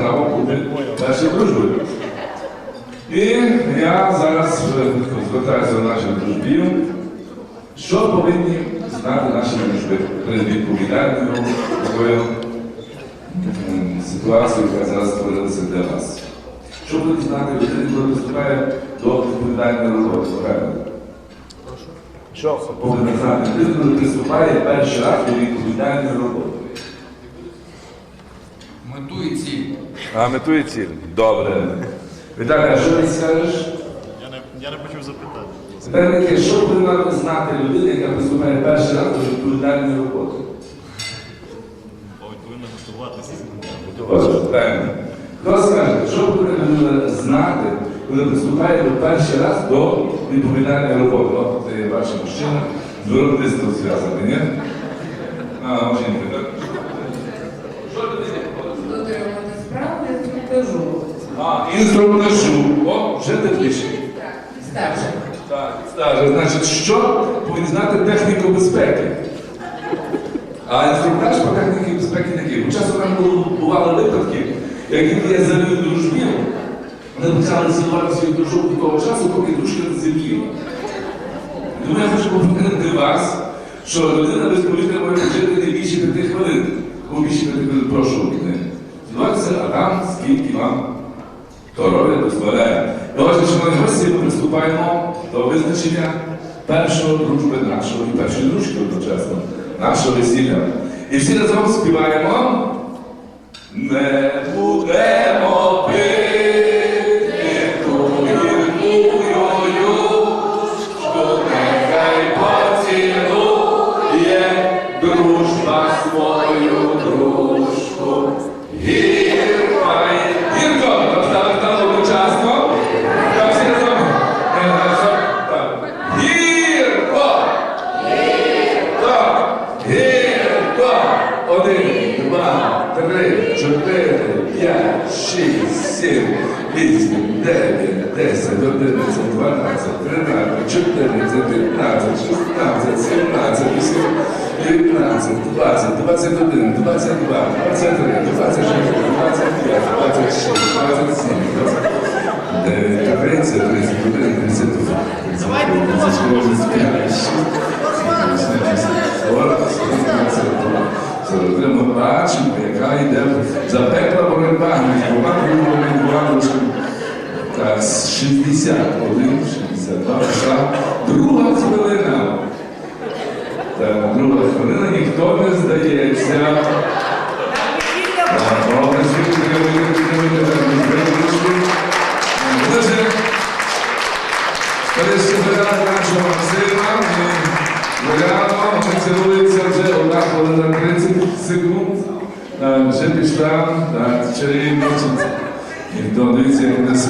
право бути нашою дружбою. І я зараз е, звертаюся до наших дружбів. Що повинні знати наші дружби перед відповідальною такою ситуацією, яка зараз створилася для вас? Що повинні знати людина, коли приступає до відповідальної роботи? Що повинна знати людина, коли приступає перший раз до відповідальної роботи? Мету і ціль. А метує ціль. Добре. Віталій, а що ти скажеш? Я не, я не почув запитати. Тепер таке, що повинна знати людина, яка приступає перший раз до відповідальної роботи? Повинна готуватися. Хто скаже, що повинна людина знати, коли приступає до перший раз до відповідальної роботи? От ти бачиш мужчина з виробництвом зв'язаний, ні? А, жінка, так? Що людина? дотримувати справи інструктажу. А, інструктажу. О, вже тепліше. Старше. Так, стаже. Значить, що повинні знати техніку безпеки? А інструктаж по техніці безпеки такий. Бо часто там бували випадки, які я завів дружбів, вони почали цілувати свою дружбу до того часу, поки дружка не зім'їла. Тому я хочу попередити вас, що людина без повітря може жити не більше п'яти хвилин. Кому більше п'яти хвилин, прошу. Здавайтеся, а там скільки вам здоров'я дозволяє. Отже, шановні гості, ми приступаємо до визначення першого дружби нашого і першої дружки одночасно, нашого весілля. І всі разом співаємо. Не будемо пити юшку, нехай поцілує дружба свою 19, 16, 17, 19, 20, 21, 22, 23, 26, 25, 26, 27, 29, 30, 31, 32, 33, 34, 35, 6, 40, 41, 42, Ми бачимо, яка йде запекла боротьба між Богом і Богом.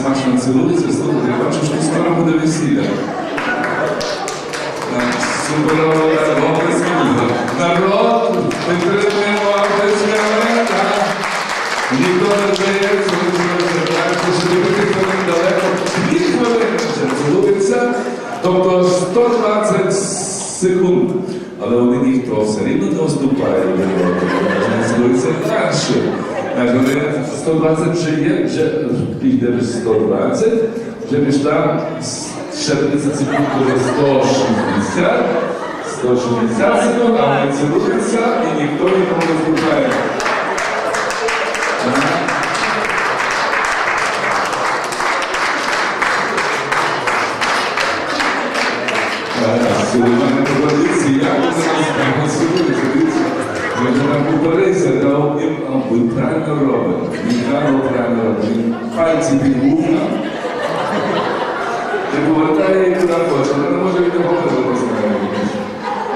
Смачно цілуються, слухайте, я бачу, що скоро буде весілля. Суперово, так. Народ, підтримуємо оплесками. Ніхто не здається, що п'яти хвилин далеко. Дві хвилини ще цілується, тобто 120 секунд. Але вони ніхто все рівно не нього. Вони цілуються краще. Так, вони 120 вже є, вже піде 120, вже пішла ще 30 секунд буде 160. 160 секунд, а вони цілуються і ніхто нікому не уступає. Пальці під і повертає їх куди хоче, але не може від нього визвати.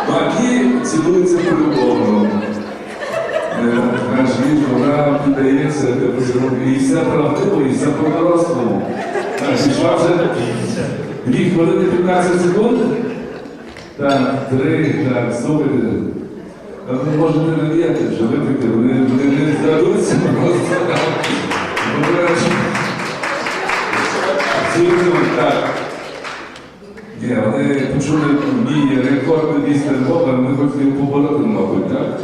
Ну, а ті цілуються по-любому. Наш вік, вона піддається, і все правдиво, і все по-дорослому. Пішла вже дві хвилини 15 секунд. Так, три, так, слухайте. А Ви можете навіяти, що випити, вони не здадуться просто. Бога, ми хотіли побороти, мабуть, так?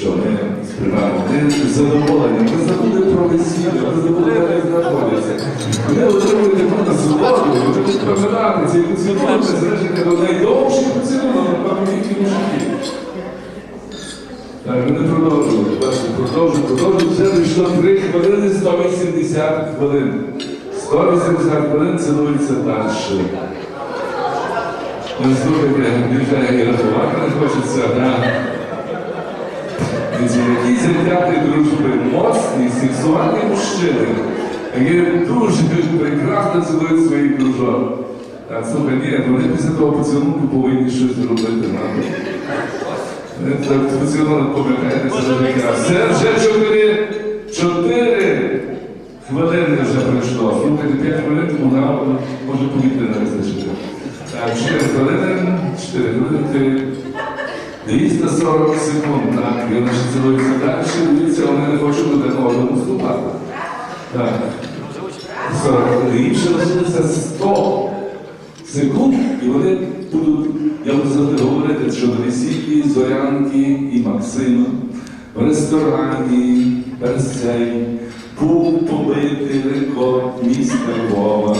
Що ми сприймаємо? Ми з задоволенням. Ми забули весілля, вони забули, де вони знаходяться. Вони отримують таку насолоду, ви будете пам'ятати, цей поцілунок, це залежить від найдовший поцілунок, напевно, тільки мужики. Так, вони продовжують, продовжують, продовжують. Вже вийшло 3 хвилини 180 хвилин. 180 хвилин цілуються далі. Слухайте, вже і рахувати не хочеться, да? Який завдяти дружби, моцний, сексуальний мужчини, який дуже прекрасно цілує своїх дружок. Так, слухай, ні, вони після того поцілунку повинні щось зробити нам. Так, поцілунок помикаєтеся до життя. Все, вже чотири, чотири хвилини вже пройшло. Слухайте, п'ять хвилин, тому нам може повітря не вистачити. Так, чотири хвилини, чотири хвилини, 240 секунд, так, і вони цілуються далі, дивіться, вони не хочуть один одному вступати. Так. 40 хвилин. Їм ще лишилося 100 секунд, і вони будуть, я буду завжди говорити, що весіллі Зорянки і Максима в ресторані Персей був побитий рекорд міста Львова,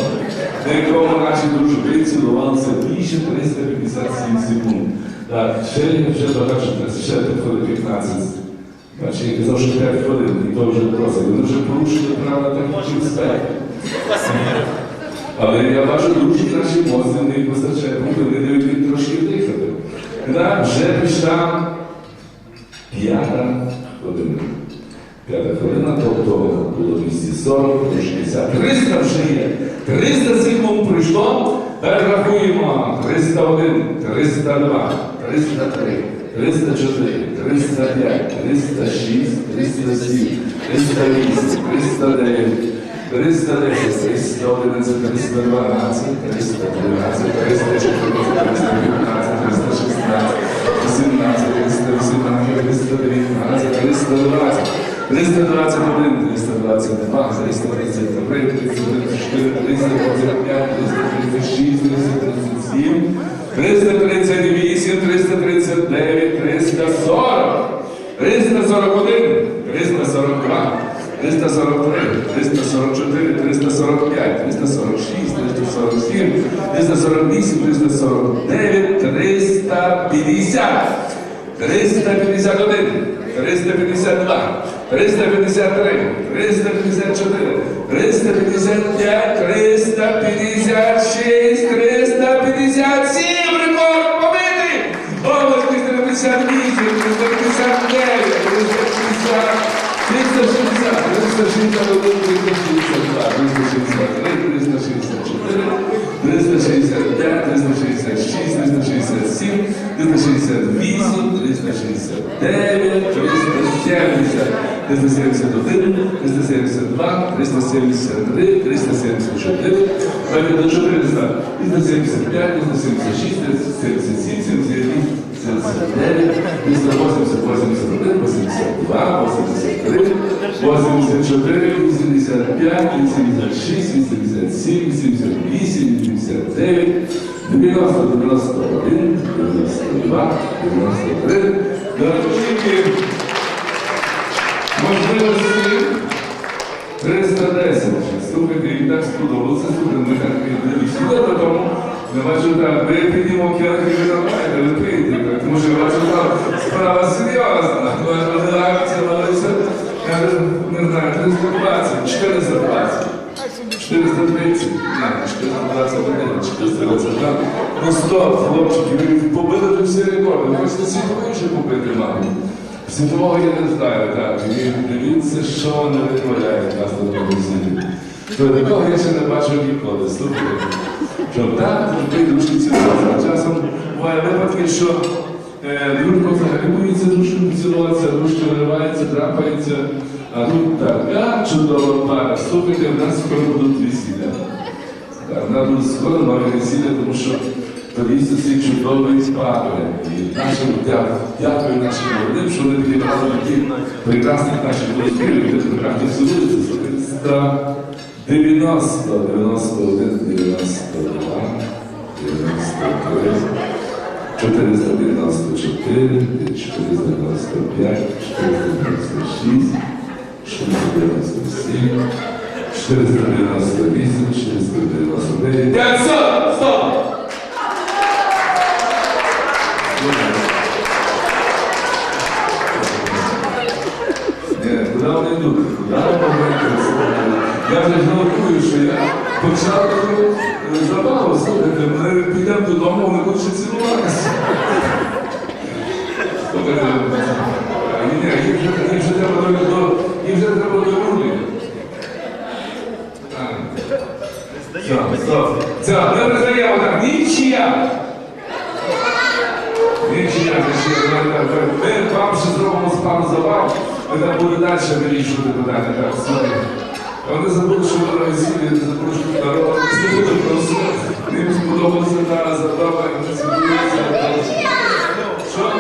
на якому наші дружби цілувалися більше 357 секунд. Так, ще вже багато, ще 5 хвилин 15. Бачите, я казав, що 5 хвилин, і то вже просить. Вони вже порушили правила технічної безпеки. Але я бачу, дружні наші мозки, не вистачає вони їм трошки дихати. Вже пішла 40 і 60. 300 вже є. 300 сигмом прийшло. Так рахуємо. 301, 302, 303, 304, 305, 306, 307, 308, 309, 310, 311, 312, 313, 314, 315, 316, 317, 318, 319, 320. 321, 322, 333, 334, 335, 336, 337, 338, 339, 340, 341, 342, 343, 344, 345, 346, 347, 348, 349, 350, 351, 352, 353, 354, 355, 356, 357, рекорд побитий! Область 358, 359, 360, 360, 361, 362, 371, 372, 373, 374, навіть до 400, 375, 376, 377, 78, 79, 380, 81, 82, 83, 84, 85, 86, 87, 88, 89, 90, 91, 92, 93. Дорожники, можливості 310. Слухайте, і так сподобалося, слухайте, ми так вісіли, тому не бачу так, ви піднімо келихи, ви нормально, ви прийдете, тому що я бачу там справа серйозна, ваша реакція малися, я не знаю, 320, 420. 430, ні, 421, 422. Ну стоп, хлопчики, ви побили вже всі рекорди. Ви хочете світовий вже побити, мабуть. Світового я не знаю, так. І дивіться, що вони витворяють нас на телевізорі. То такого я ще не бачив ніколи. Слухайте. Що так, дружби дружки цілуватися. Часом буває випадки, що е, дружба взагалі боїться дружки поцілуватися, дружки виривається, трапається. А тут така чудова пара. Слухайте, в нас скоро будуть весілля. Так, в нас буде скоро нове весілля, тому що то Ісус свій чудовий спадне. І нашим дякую нашим молодим, що вони підібрали таких прекрасних наших волонтерів, які прекрасні судили з 390, 91, 92, 93, 494, 495, 496, 497, 498, 499, 500, 100! Все, ми роздаємо так, нічия. Нічия, нічия. Ми, вам ще зробимо з пару забав, ми там будемо далі вирішувати питання. Так, все. Вони забули, що ви на весіллі, не забули, що народ. Не буде просто. Їм сподобалася та забава, і вони сподобалися. Що?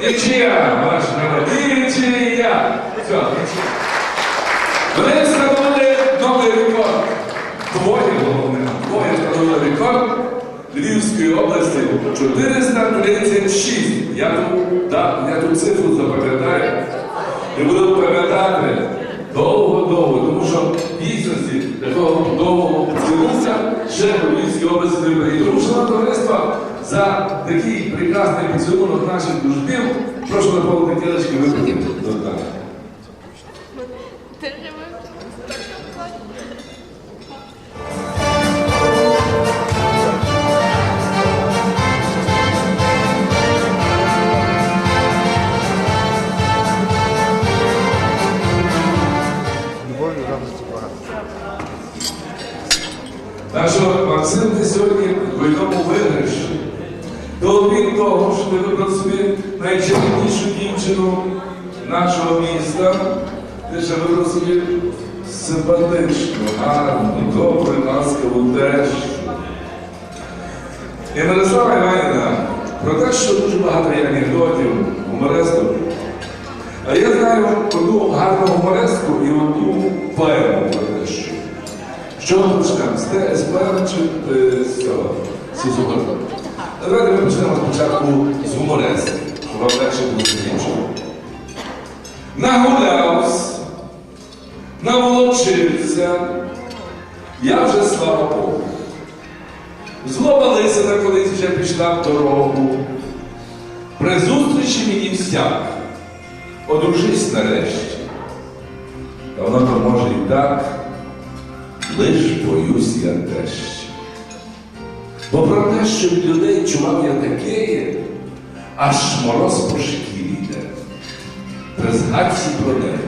Нічия, ваш народ. Нічия. Все, нічия. Вони встановили новий рекорд. Двоє головне. Двоє встановили рекорд Львівської області 436. Я тут, да, я тут цифру запам'ятаю. І буду пам'ятати довго-довго, тому що в дійсності такого довгого поцілунця ще в Львівській області не буде. Тому що товариство за такий прекрасний поцілунок наших дружбів прошу наповнити кілечки випити. Так. Що Максим ти сьогодні в виграші. То окрім того, що ти вибрав собі найчарівнішу дівчину нашого міста, ти ще вибрав собі симпатичну, гарну, добру, ласкаву теж. І Мирослава Іванівна, про те, що дуже багато є анекдотів, гумористів. А я знаю одну гарну гуморестку і одну поему про те, що. Що ми почнемо? З поеми чи е, з цього? З Сузугорка? Давайте ми почнемо спочатку з гуморески, щоб вам легше було закінчити. Нагулявся, наволочився, я вже слава Богу. Злоба лисина колись вже пішла в дорогу. При зустрічі мені всяк, одружись нарешті. Та воно то може і так, лиш боюсь я тещі. Бо про те, що від людей чував я таке, аж мороз по шкірі йде. При згадці про неї.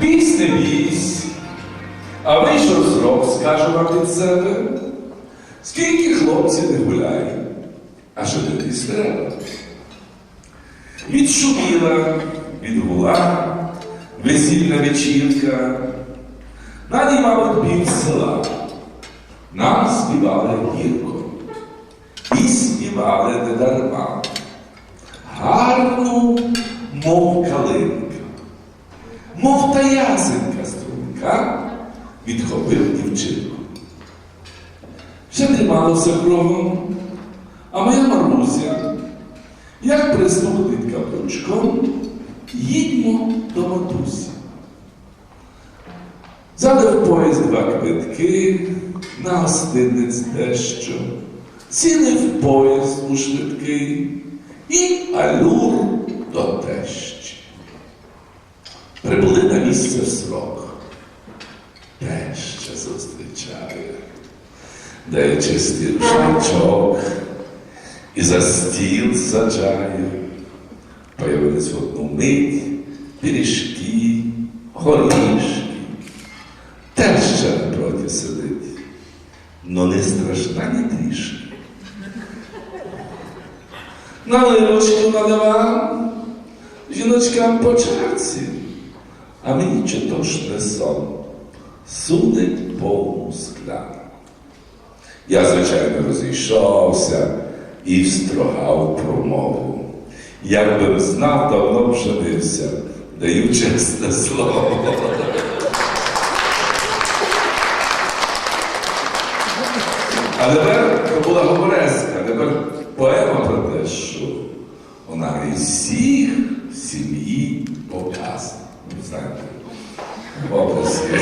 Бійсь не бійсь, а вийшов зрок, скажу вам від себе. Скільки хлопців не гуляє, а що тобі треба? Відшуміла, відгула, весільна вечірка. На ній, мабуть, пів села. Нам співали гірко. І співали не дарма. Гарну, мов калинка, мов та ясенька струнка, відхопив дівчинку. Ще трималося кровом, а моя Маруся, пристукнуть їдьмо до матусі. Взяли в поїзд два квитки, на гостинець дещо, сіли в поїзд у швидкий і алюр до тещі. Прибули на місце в срок. Теща зустрічає, дає чистий рушничок і за стіл саджає. Появились одну мить пиріжки, горішки. Теща напроти сидить, но не страшна ні трішки. Наливочку наливав жіночкам по чарці, а мені чого ж не сон, судить повну склянку. Я, звичайно, розійшовся і встрогав промову. Якби б знав, давно б женився, даю чесне слово. А тепер то була гумореска, тепер поема про те, що вона і всіх сім'ї знаєте. Оплески.